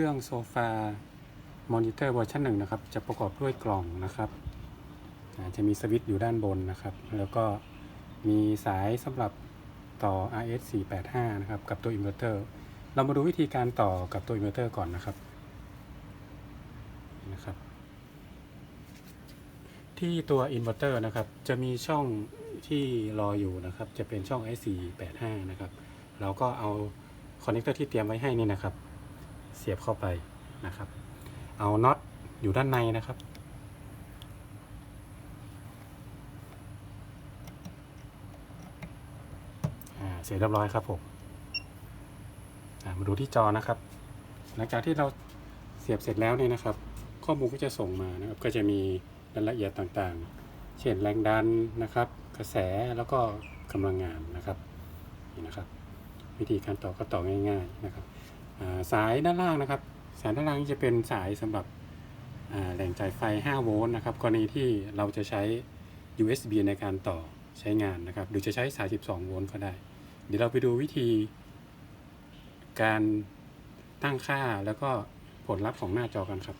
ครื่องโซฟามอนิเตอร์เวอร์ชันหนึ่งนะครับ จะประกอบด้วยกล่องนะครับจะมีสวิตช์อยู่ด้านบนนะครับ แล้วก็มีสายสำหรับต่อ RS 485นะครับ กับตัวอินเวอร์เตอร์ เรามาดูวิธีการต่อกับตัวอินเวอร์เตอร์ก่อนนะครับนะครับ ที่ตัวอินเวอร์เตอร์นะครับ จะมีช่องที่รออยู่นะครับ จะเป็นช่อง RS485 นะครับ เราก็เอาคอนเนคเตอร์ที่เตรียมไว้ให้นี่นะครับ เสียบเข้าไปนะครับ เอาน็อตอยู่ด้านในนะครับ เสร็จเรียบร้อยครับผมมาดูที่จอนะครับ หลังจากที่เราเสียบเสร็จแล้วเนี่ยนะครับ ข้อมูลก็จะส่งมานะครับ ก็จะมีรายละเอียดต่างๆ เช่นแรงดันนะครับ กระแสแล้วก็กำลังงานนะครับนี่นะครับ วิธีการต่อก็ต่อง่าย ๆนะครับ สายด้านล่างนะครับ สายด้านล่างจะเป็นสายสำหรับแหล่งจ่ายไฟ 5 โวลต์นะครับ กรณีที่เราจะใช้ USB ในการต่อใช้งานนะครับ หรือจะใช้สาย 12 โวลต์ก็ได้ เดี๋ยวเราไปดูวิธี การตั้งค่าแล้วก็ผลลัพธ์ของหน้าจอกันครับ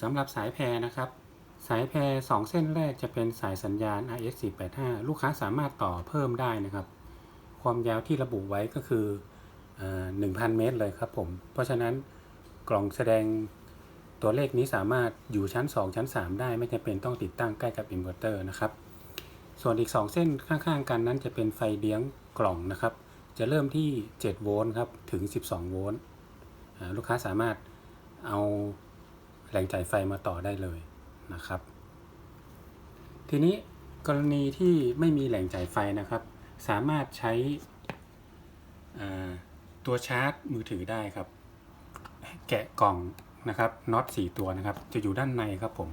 สำหรับสายแพรนะครับ สายแพร2เส้นแรกจะเป็นสายสัญญาณ RS 485 ลูกค้าสามารถต่อเพิ่มได้นะครับ ความยาวที่ระบุไว้ก็คือ1,000 เมตรเลยครับผม เพราะฉะนั้นกล่องแสดงตัวเลขนี้สามารถอยู่ชั้น 2 ชั้น 3 ได้ไม่จำเป็นต้องติดตั้งใกล้กับอินเวอร์เตอร์นะครับ ส่วนอีก 2 เส้นข้างๆ กันนั้นจะเป็นไฟเลี้ยงกล่องนะครับ จะเริ่มที่ 7 โวลต์ครับ ถึง 12 โวลต์ลูกค้าสามารถเอาแหล่งจ่ายไฟมาต่อได้เลยนะครับ ทีนี้กรณีที่ไม่มีแหล่งจ่ายไฟนะครับ สามารถใช้ตัวชาร์จมือถือได้ครับ แกะกล่องนะครับน็อต4ตัวนะครับ จะอยู่ด้านในครับผม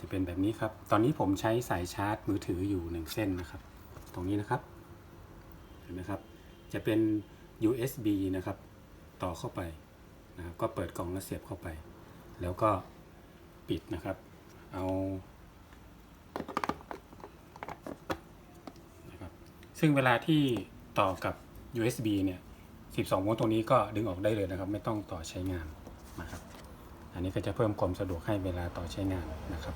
จะเป็นแบบนี้ครับ ตอนนี้ผมใช้สายชาร์จมือถืออยู่ 1 เส้นนะครับ ตรงนี้นะครับเห็นไหมครับ จะเป็น USB นะครับ ต่อเข้าไปนะครับก็เปิดกล่องแล้วเสียบเข้าไป แล้วก็ปิดนะครับ เอานะครับ ซึ่งเวลาที่ต่อกับ USB เนี่ย 12 โวลต์ตรงนี้ก็ดึงออกได้เลยนะครับ ไม่ต้องต่อใช้งานนะครับ อันนี้ก็จะเพิ่มความสะดวกให้เวลาต่อใช้งานนะครับ